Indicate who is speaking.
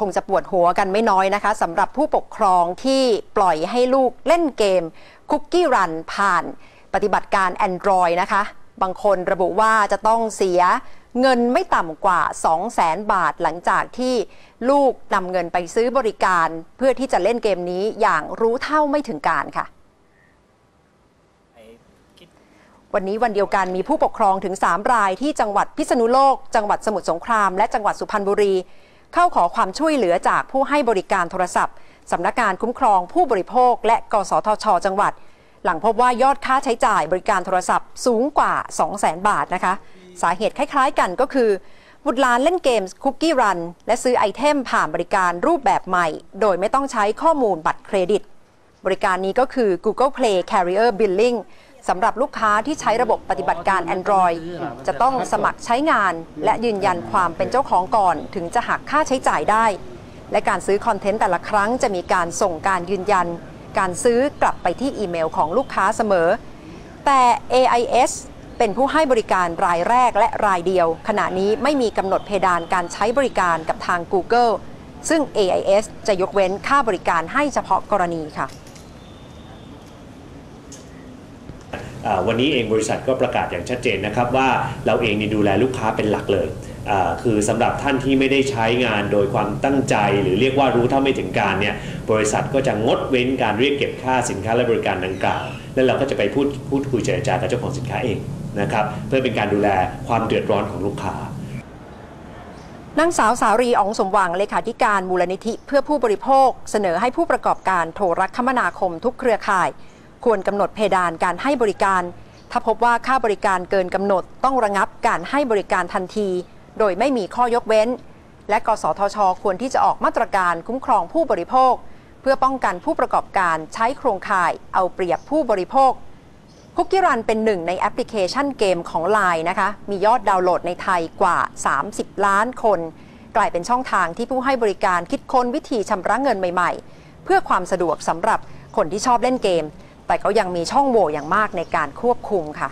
Speaker 1: คงจะปวดหัวกันไม่น้อยนะคะสำหรับผู้ปกครองที่ปล่อยให้ลูกเล่นเกมคุกกี้รันผ่านปฏิบัติการ Android นะคะ บางคนระบุว่าจะต้องเสียเงินไม่ต่ำกว่า 200,000 บาทหลังจากที่ลูกนำเงินไปซื้อบริการ เพื่อที่จะเล่นเกมนี้อย่างรู้เท่าไม่ถึงการค่ะวันนี้วันเดียวกันมีผู้ปกครองถึง 3 รายที่จังหวัดพิษณุโลก จังหวัดสมุทรสงคราม และจังหวัดสุพรรณบุรี เข้าขอความช่วยเหลือจากผู้ให้บริการโทรศัพท์สำนักงานคุ้มครองผู้บริโภค และกสทช จังหวัด หลังพบว่ายอดค่าใช้จ่ายบริการโทรศัพท์สูงกว่า 200,000 บาทนะคะ สาเหตุคล้าย ๆ กันก็คือ บุตรลานเล่นเกมคุกกี้รัน และซื้อไอเทมผ่านบริการรูปแบบใหม่ โดยไม่ต้องใช้ข้อมูลบัตรเครดิต บริการนี้ก็คือ Google Play Carrier Billing สำหรับลูกค้าที่ใช้ระบบปฏิบัติการ Android จะต้องสมัครใช้งาน และยืนยันความเป็นเจ้าของก่อนถึงจะหักค่าใช้จ่ายได้ และการซื้อคอนเทนต์แต่ละครั้งจะมีการส่งการยืนยัน การซื้อกลับไปที่อีเมลของลูกค้าเสมอ แต่ AIS เป็นผู้ให้บริการรายแรกและรายเดียว ขณะนี้ไม่มีกำหนดเพดานการใช้บริการกับทาง Google ซึ่ง AIS จะยกเว้นค่าบริการให้เฉพาะกรณีค่ะ
Speaker 2: อ่า วันนี้เองบริษัทก็ประกาศอย่างชัดเจนนะครับว่าเราเองนี่ดูแลลูกค้าเป็นหลักเลยคือสำหรับท่านที่ไม่ได้ใช้งานโดยความตั้งใจ หรือเรียกว่ารู้เท่าไม่ถึงการเนี่ยบริษัทก็จะงดเว้นการเรียกเก็บค่าสินค้าและบริการดังกล่าว แล้วเราก็จะไปพูดพูดคุยเจรจากับเจ้าของสินค้าเองนะครับเพื่อเป็นการดูแลความเดือดร้อนของลูกค้า
Speaker 1: นางสาวสารีอองสมหวังเลขาธิการมูลนิธิเพื่อผู้บริโภค เสนอให้ผู้ประกอบการโทรคมนาคมทุกเครือข่าย ควรกำหนดเพดานการให้บริการ ถ้าพบว่าค่าบริการเกินกำหนดต้องระงับการให้บริการทันที โดยไม่มีข้อยกเว้น และกสทช ควรที่จะออกมาตรการคุ้มครองผู้บริโภค เพื่อป้องกันผู้ประกอบการใช้โครงข่าย เอาเปรียบผู้บริโภคคุกกี้รันเป็นหนึ่งในแอปพลิเคชันเกมของ Line นะคะ มียอดดาวน์โหลดในไทยกว่า 30 ล้านคน กลายเป็นช่องทางที่ผู้ให้บริการคิดค้นวิธีชำระเงินใหม่ ๆ เพื่อความสะดวกสำหรับคนที่ชอบเล่นเกม แต่ก็ยังมีช่องโหว่อย่างมากในการควบคุมค่ะ